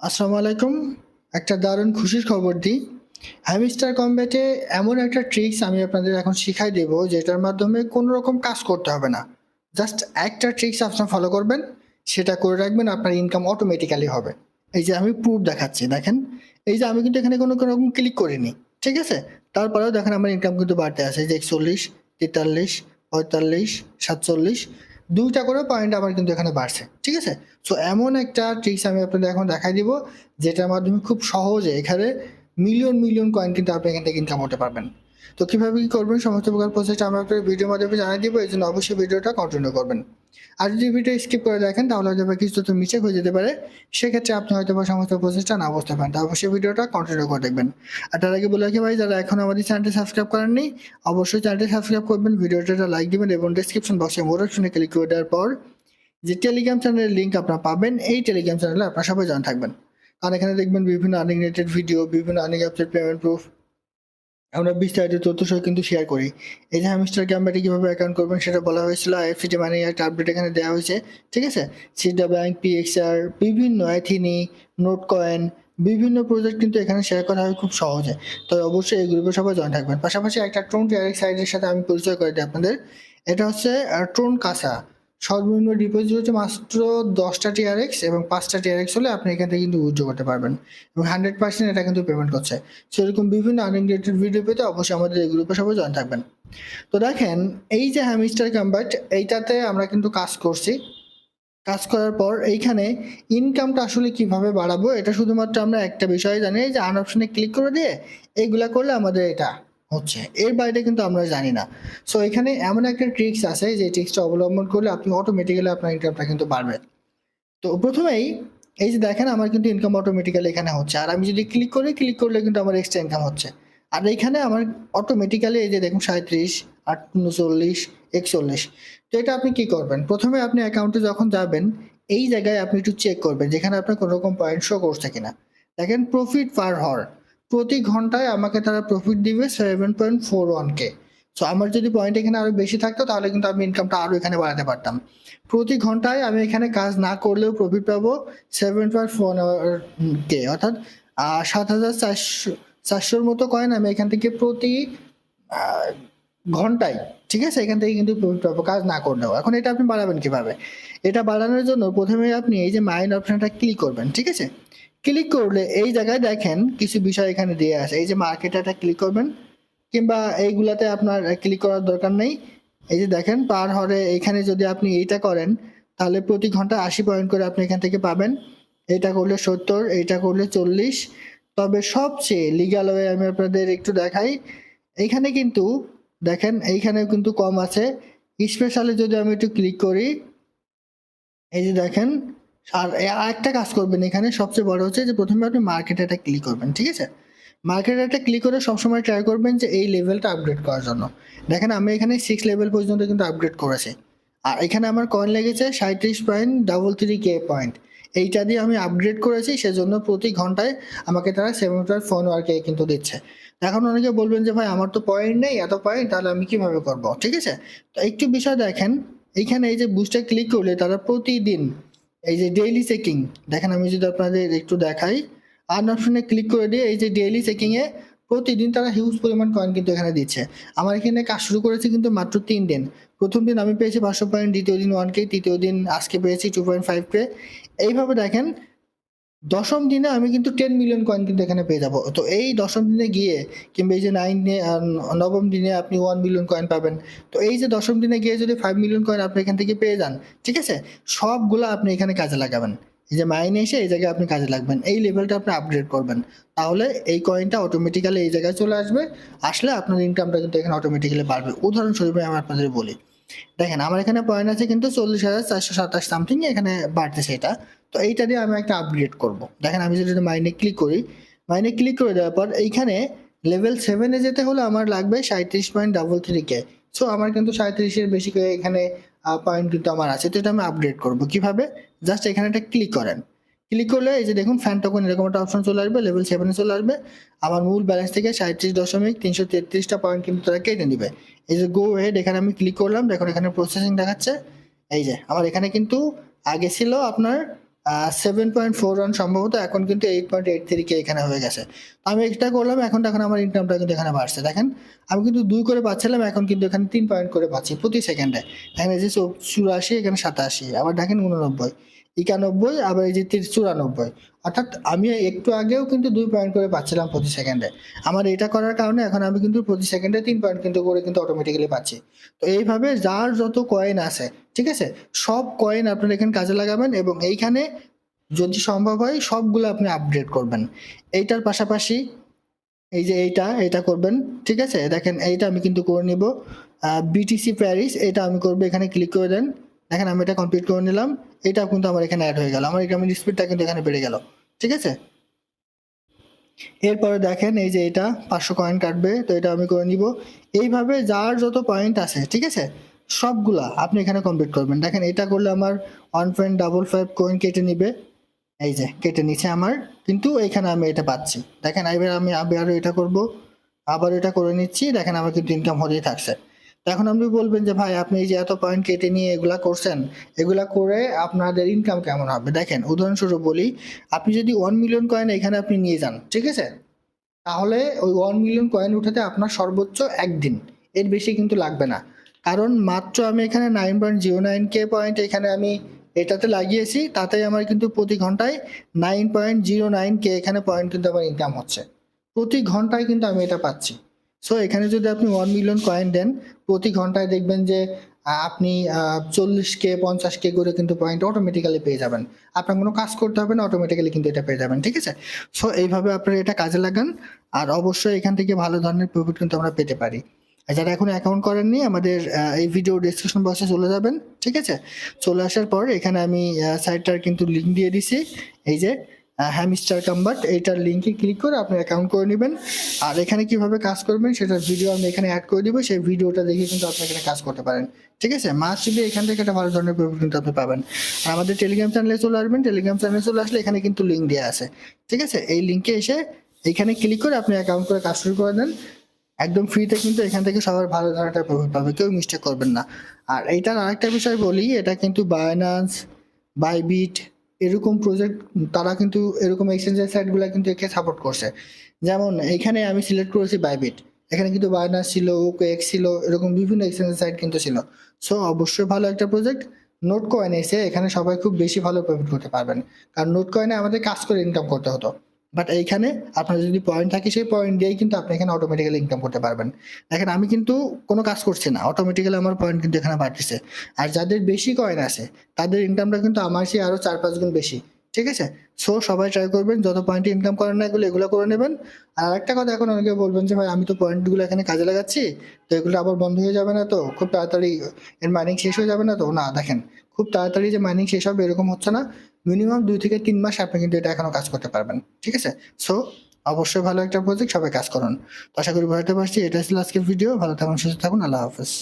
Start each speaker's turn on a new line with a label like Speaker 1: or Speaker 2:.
Speaker 1: আসসালামু আলাইকুম। একটা দারুণ খুশির খবর দিই। হ্যামিস্টার কম্ব্যাটে এমন একটা ট্রিক্স আমি আপনাদের এখন শিখাই দেব, যেটার মাধ্যমে কোনো রকম কাজ করতে হবে না। জাস্ট একটা ট্রিক্স আপনার ফলো করবেন, সেটা করে রাখবেন, আপনার ইনকাম অটোমেটিক্যালি হবে। এই যে আমি প্রুফ দেখাচ্ছি, দেখেন। এই যে আমি কিন্তু এখানে কোনো রকম ক্লিক করিনি, ঠিক আছে? তারপরেও দেখেন আমার ইনকাম কিন্তু বাড়তে আছে যে একচল্লিশ, তেতাল্লিশ, পঁয়তাল্লিশ, সাতচল্লিশ দুইটা করে পয়েন্ট আমার কিন্তু এখানে বাড়ছে, ঠিক আছে? সো এমন একটা ট্রিক্স আমি আপনাদের এখন দেখাই দিব, যেটার মাধ্যমে খুব সহজে এখানে মিলিয়ন মিলিয়ন কয়েন কিন্তু আপনি এখান থেকে ইনকাম করতে পারবেন। তো কীভাবে কি করবেন? সমস্ত প্রকার প্রসেসটা আমি আপনার ভিডিওর মাধ্যমে জানিয়ে দিব, এই জন্য অবশ্যই ভিডিওটা কন্টিনিউ করবেন। আর যদি ভিডিও স্কিপ করে দেখেন, তাহলে হয়তো বা কিছু তো মিস্টেক হয়ে যেতে পারে। সেক্ষেত্রে আপনি হয়তো বা সমস্ত প্রসেসটা না বুঝতে পারেন। তো অবশ্যই ভিডিওটা কন্টিনিউ করে দেখবেন। আর তার আগে বলে রাখি ভাই, যারা এখন আমাদের চ্যানেলটি সাবস্ক্রাইব করেননি, অবশ্যই চ্যানেলটি সাবস্ক্রাইব করবেন ভিডিওটা লাইক দিবেন এবং ডিসক্রিপশন বক্সে মোর অপশনে ক্লিক করে দেওয়ার পর যে টেলিগ্রাম চ্যানেলের লিঙ্ক আপনারা পাবেন, এই টেলিগ্রাম চ্যানেলে আপনারা সবাই জানা থাকবেন। কারণ এখানে দেখবেন বিভিন্ন আর্নিং রিলেটেড ভিডিও বিভিন্ন আর্নিং অ্যাপসের পেমেন্ট প্রুফ আমরা বিস্তারিত তথ্য সহ কিন্তু শেয়ার করি। এই যে হ্যামস্টার ক্যাম্পারে কীভাবে অ্যাকাউন্ট করবেন সেটা বলা হয়েছিল। আইএফসিটি মানে একটা আপডেট এখানে দেওয়া হয়েছে, ঠিক আছে? সিডা ব্যাংক পিএক্সআর বিভিন্ন অ্যাথিনি নোট কয়েন বিভিন্ন প্রজেক্ট কিন্তু এখানে শেয়ার করা হয় খুব সহজে। তো অবশ্যই এই গ্রুপে সবাই জয়েন থাকবেন। পাশাপাশি একটা ট্রোন টিআরএক্স সাইডের সাথে আমি পরিচয় করে দিই আপনাদের। এটা হচ্ছে ট্রোন কাসা সর্বনিম্ন ডিপোজিট হচ্ছে মাত্র দশটা টিআরএক্স এবং পাঁচটা টিআরএক্স হলে আপনি এখান থেকে কিন্তু উইথড্র করতে পারবেন এবং হান্ড্রেড পার্সেন্ট এটা কিন্তু পেমেন্ট করছে। সেরকম বিভিন্ন আর্নিং ভিডিও পেতে অবশ্যই আমাদের এই গ্রুপে সবাই জয়েন থাকবেন। তো দেখেন, এই যে হ্যামিস্টার কম্বাট এইটাতে আমরা কিন্তু কাজ করছি। কাজ করার পর এইখানে ইনকামটা আসলে কীভাবে বাড়াবো, এটা শুধুমাত্র আমরা একটা বিষয় জানি যে আন অপশনে ক্লিক করে দিয়ে এইগুলা করলে আমাদের এটা হচ্ছে। এর বাইরে কিন্তু আমরা জানি না। সো এখানে এমন একটা ট্রিক্স আছে যে ট্রিক্সটা অবলম্বন করলে আপনি অটোমেটিক্যালি আপনার ইনকামটা কিন্তু বাড়বে। তো প্রথমেই এই যে দেখেন আমার কিন্তু ইনকাম অটোমেটিক্যালি এখানে হচ্ছে। আর আমি যদি ক্লিক করি ক্লিক করলে কিন্তু আমার এক্সট্রা ইনকাম হচ্ছে। আর এইখানে আমার অটোমেটিক্যালি এই যে দেখুন সাঁত্রিশ আট উনচল্লিশ একচল্লিশ। তো এটা আপনি কি করবেন? প্রথমে আপনি অ্যাকাউন্টে যখন যাবেন, এই জায়গায় আপনি একটু চেক করবেন যেখানে আপনার কোনো রকম পয়েন্ট শো করছে কিনা। দেখেন প্রফিট পার হর প্রতি ঘন্টায় আমাকে তারা প্রফিট দিবে seven point four one K so আমার যদি পয়েন্ট এখানে আরও বেশি থাকতো, তাহলে কিন্তু আমি ইনকামটা আরও এখানে বাড়াতে পারতাম। প্রতি ঘন্টায় আমি এখানে কাজ না করলেও প্রফিট পাবো সেভেন পয়েন্ট ফোর কে অর্থাৎ সাত হাজার চারশো, চারশোর মতো কয়েন আমি এখান থেকে প্রতি ঘন্টায়, ঠিক আছে? এখান থেকে কিন্তু প্রফিট পাবো, কাজ না করলেও। এখন এটা আপনি বাড়াবেন কীভাবে? এটা বাড়ানোর জন্য প্রথমে আপনি এই যে মাইন্ড অপশনটা ক্লিক করবেন, ঠিক আছে? ক্লিক করলে এই জায়গায় দেখেন কিছু বিষয় এখানে দিয়ে আছে। এই যে মার্কেটাটা ক্লিক করবেন, কিংবা এইগুলাতে আপনার ক্লিক করার দরকার নেই। এই যে দেখেন, পার হরে এখানে যদি আপনি এইটা করেন, তাহলে প্রতি ঘণ্টা আশি পয়েন্ট করে আপনি এখান থেকে পাবেন। এটা করলে সত্তর, এইটা করলে চল্লিশ। তবে সবচেয়ে লিগাল ওয়ে আমি আপনাদের একটু দেখাই। এইখানে কিন্তু দেখেন এইখানে কিন্তু কম আছে। স্পেশালি যদি আমি একটু ক্লিক করি, এই যে দেখেন আর এ- আরেকটা কাজ করবেন এখানে, সবচেয়ে বড় হচ্ছে যে প্রথমে আপনি মার্কেট একটা ক্লিক করবেন, ঠিক আছে? মার্কেট একটা ক্লিক করে সবসময় ট্রাই করবেন যে এই লেভেলটা আপগ্রেড করার জন্য। দেখেন আমি এখানে সিক্স লেভেল পর্যন্ত কিন্তু আপগ্রেড করেছি। আর এখানে আমার কয়েন লেগেছে সাঁত্রিশ point double three K point এইটা দিয়ে আমি আপগ্রেড করেছি, সেজন্য প্রতি ঘন্টায় আমাকে তারা সেভেন পয়েন্ট ফোন আর কে কিন্তু দিচ্ছে। এখন অনেকে বলবেন যে, ভাই, আমার তো পয়েন্ট নেই, এত পয়েন্ট তাহলে আমি কীভাবে করব? ঠিক আছে? তো একটু বিষয় দেখেন এইখানে এই যে বুস্টে ক্লিক করলে তারা প্রতিদিন এই যে ডেইলি চেকিং দেখেন আমি যদি আপনাদের একটু দেখাই আর্ন অপশনে ক্লিক করে দিয়ে এই যে ডেইলি চেকিং এ প্রতিদিন তারা হিউজ পরিমাণ কয়েন কিন্তু এখানে দিচ্ছে। আমার এখানে কাজ শুরু করেছে কিন্তু মাত্র তিন দিন। প্রথম দিন আমি পেয়েছি পাঁচশো পয়েন্ট দ্বিতীয় দিন ওয়ান কে তৃতীয় দিন আজকে পেয়েছি টু পয়েন্ট ফাইভ কে এইভাবে দেখেন দশম দিনে আমি কিন্তু টেন মিলিয়ন কয়েন কিন্তু এখানে পেয়ে যাব। তো এই দশম দিনে গিয়ে কিংবা এই যে নাইন নবম দিনে আপনি ওয়ান মিলিয়ন কয়েন পাবেন। তো এই যে দশম দিনে গিয়ে যদি ফাইভ মিলিয়ন কয়েন আপনি এখান থেকে পেয়ে যান, ঠিক আছে? সবগুলো আপনি এখানে কাজে লাগাবেন। এই যে মাইনে এসে এই জায়গায় আপনি কাজে লাগবেন। এই লেভেলটা আপনি আপগ্রেড করবেন। তাহলে এই কয়েনটা অটোমেটিক্যালি এই জায়গায় চলে আসবে। আসলে আপনার ইনকামটা কিন্তু এখানে অটোমেটিক্যালি বাড়বে। উদাহরণস্বরূপ আমি আপনাদের বলি দেখেন, আমার এখানে পয়েন্ট আছে কিন্তু চল্লিশ হাজার চারশো সাতাশ সামথিং এখানে বাড়তেছে এটা। তো এইটা দিয়ে আমি একটা আপগ্রেড করব। দেখেন, আমি যদি মাইনে ক্লিক করি মাইনে ক্লিক করে দেওয়ার পর এইখানে লেভেল সেভেনে যেতে হলে আমার লাগবে সাঁত্রিশ point double three K so আমার কিন্তু সাঁত্রিশের বেশি করে এখানে পয়েন্ট কিন্তু আমার আছে। তো এটা আমি আপগ্রেড করব। কীভাবে? জাস্ট এখানে একটা ক্লিক করেন। ক্লিক করলে এই যে দেখুন ফ্যান টোকন এরকম একটা অপশন চলে আসবে লেভেল সেভেনে চলে আসবে। আমার মূল ব্যালেন্স থেকে সাঁত্রিশ দশমিক তিনশো তেত্রিশটা পয়েন্ট কিন্তু তারা কেটে নিবে। এই যে গো হেড এখানে আমি ক্লিক করলাম, দেখুন এখানে প্রসেসিং দেখাচ্ছে। এই যে, আমার এখানে কিন্তু আগে ছিল আপনার সেভেন পয়েন্ট ফোর ওয়ান সম্ভবত, এখন কিন্তু eight point eight three K এখানে হয়ে গেছে। আমি এটা করলাম, এখন এখন আমার ইনকামটা কিন্তু এখানে বাড়ছে। দেখেন, আমি কিন্তু দুই করে পাচ্ছিলাম, এখন কিন্তু এখানে তিন পয়েন্ট করে পাচ্ছি প্রতি সেকেন্ডে দেখেন এই যে চুরাশি, এখানে সাতাশি, আবার দেখেন উননব্বই। একানব্বই, আবার এই যে তির- চুরানব্বই। অর্থাৎ আমি একটু আগেও কিন্তু দুই পয়েন্ট করে পাচ্ছিলাম প্রতি সেকেন্ডে আমার এটা করার কারণে এখন আমি কিন্তু প্রতি সেকেন্ডে তিন পয়েন্ট কিন্তু করে কিন্তু অটোমেটিক্যালি পাচ্ছি। তো এইভাবে যার যত কয়েন আছে, ঠিক আছে? সব কয়েন আপনারা এখানে কাজে লাগাবেন এবং এইখানে যদি সম্ভব হয় সবগুলো আপনি আপডেট করবেন। এইটার পাশাপাশি এই যে এইটা এটা করবেন, ঠিক আছে? দেখেন এইটা আমি কিন্তু করে নিব। বিটিসি প্যারিস এটা আমি করব। এখানে ক্লিক করে দেন। দেখেন আমি এটা কমপ্লিট করে নিলাম। এটা কিন্তু আমার এখানে অ্যাড হয়ে গেল। আমার এখানে স্পিডটা কিন্তু এখানে বেড়ে গেল। ঠিক আছে? এরপরে দেখেন এই যে এটা পাঁচশো কয়েন কাটবে, তো এটা আমি করে নিব। এইভাবে যার যত পয়েন্ট আছে, ঠিক আছে? সবগুলা আপনি এখানে কমপ্লিট করবেন। দেখেন এটা করলে আমার one point double five coin কেটে নিবে। এই যে, কেটে নিচ্ছে আমার। কিন্তু এখানে আমি এটা পাচ্ছি। দেখেন এবার আমি আবারও এটা করব। আবার এটা করে নিচ্ছি। দেখেন, আমার কিন্তু ইনকাম হতেই থাকছে। এখন আপনি বলবেন যে, ভাই, আপনি এই যে এত পয়েন্ট কেটে নিয়ে এগুলা করছেন, এগুলা করে আপনাদের ইনকাম কেমন হবে? দেখেন, উদাহরণস্বরূপ বলি, আপনি যদি ওয়ান মিলিয়ন কয়েন এখানে আপনি নিয়ে যান, ঠিক আছে? তাহলে ওই ওয়ান মিলিয়ন কয়েন উঠাতে আপনার সর্বোচ্চ একদিন, এর বেশি কিন্তু লাগবে না। কারণ মাত্র আমি এখানে nine point zero nine K point এখানে আমি এটাতে লাগিয়েছি তাতে আমার কিন্তু প্রতি ঘন্টায় nine point zero nine K এখানে পয়েন্ট কিন্তু আমার ইনকাম হচ্ছে। প্রতি ঘন্টায় কিন্তু আমি এটা পাচ্ছি। সো এখানে যদি আপনি ওয়ান মিলিয়ন কয়েন দেন, প্রতি ঘন্টায় দেখবেন যে আপনি চল্লিশ কে পঞ্চাশ কে করে কিন্তু পয়েন্ট অটোমেটিক্যালি পেয়ে যাবেন। আপনার কোনো কাজ করতে হবে না অটোমেটিক্যালি কিন্তু এটা পেয়ে যাবেন, ঠিক আছে? সো এইভাবে আপনারা এটা কাজে লাগান, আর অবশ্যই এখান থেকে ভালো ধরনের প্রফিট কিন্তু আমরা পেতে পারি। যারা এখন অ্যাকাউন্ট করেননি, আমাদের এই ভিডিও ডিসক্রিপশন বক্সে চলে যাবেন, ঠিক আছে? চলে আসার পর এখানে আমি সাইটটার কিন্তু লিঙ্ক দিয়ে দিছি। এই যে হ্যামিস্টার কাম্বাট, এইটার লিঙ্কে ক্লিক করে আপনি অ্যাকাউন্ট করে নেবেন। আর এখানে কীভাবে কাজ করবেন সেটার ভিডিও আমি এখানে অ্যাড করে দিব, সেই ভিডিওটা দেখে কিন্তু আপনি এখানে কাজ করতে পারেন। ঠিক আছে? মাস যদি এখান থেকে একটা ভালো ধরনের প্রফিট কিন্তু আপনি পাবেন। আর আমাদের টেলিগ্রাম চ্যানেলে চলে আসবেন টেলিগ্রাম চ্যানেলে চলে আসলে এখানে কিন্তু লিঙ্ক দেওয়া আছে। ঠিক আছে? এই লিঙ্কে এসে এখানে ক্লিক করে আপনি অ্যাকাউন্ট করে কাজ শুরু করে দেন। একদম ফ্রিতে কিন্তু এখান থেকে সবার ভালো ধরনের প্রফিট পাবে, কেউ মিস্টেক করবেন না। আর এইটার আরেকটা বিষয় বলি, এটা কিন্তু বায়নান্স বাইবিট এরকম প্রজেক্ট তারা কিন্তু এরকম এক্সচেঞ্জের সাইটগুলো কিন্তু একে সাপোর্ট করছে। যেমন এখানে আমি সিলেক্ট করেছি বাইবিট এখানে কিন্তু বায়নাস ছিল ওকে এক্স ছিল, এরকম বিভিন্ন এক্সচেঞ্জের সাইট কিন্তু ছিল। সো অবশ্যই ভালো একটা প্রজেক্ট নোট কয়েন এসে এখানে সবাই খুব বেশি ভালো প্রফিট করতে পারবেন। কারণ নোট কয়েনে আমাদের কাজ করে ইনকাম করতে হতো। বাট এইখানে আপনার যদি পয়েন্ট থাকে, সেই পয়েন্ট দিয়েই কিন্তু আপনি এখানে অটোমেটিক্যালি ইনকাম করতে পারবেন। দেখেন, আমি কিন্তু কোনো কাজ করছি না। অটোমেটিক্যালি আমার পয়েন্ট কিন্তু এখানে বাড়তেছে। আর যাদের বেশি কয়েন আছে, তাদের ইনকামটা কিন্তু আমার চেয়ে আরও চার পাঁচ গুণ বেশি। ঠিক আছে? সো সবাই ট্রাই করবেন, যত পয়েন্টে ইনকাম করেন না এগুলো এগুলো করে নেবেন। আর একটা কথা, এখন অনেকে বলবেন যে, ভাই, আমি তো পয়েন্টগুলো এখানে কাজে লাগাচ্ছি, তো এগুলো আবার বন্ধ হয়ে যাবে না তো? খুব তাড়াতাড়ি এর মাইনিং শেষ হয়ে যাবে না তো? না, দেখেন, খুব তাড়াতাড়ি যে মাইনিং শেষ হবে এরকম হচ্ছে না। মিনিমাম দুই থেকে তিন মাস আপনি কিন্তু এটা এখনও কাজ করতে পারবেন, ঠিক আছে? সো অবশ্যই ভালো একটা প্রজেক্ট সবাই কাজ করুন। আশা করি বুঝতে পারছি, এটা ছিল আজকের ভিডিও ভালো থাকুন, সুস্থ থাকুন, আল্লাহ হাফেজ।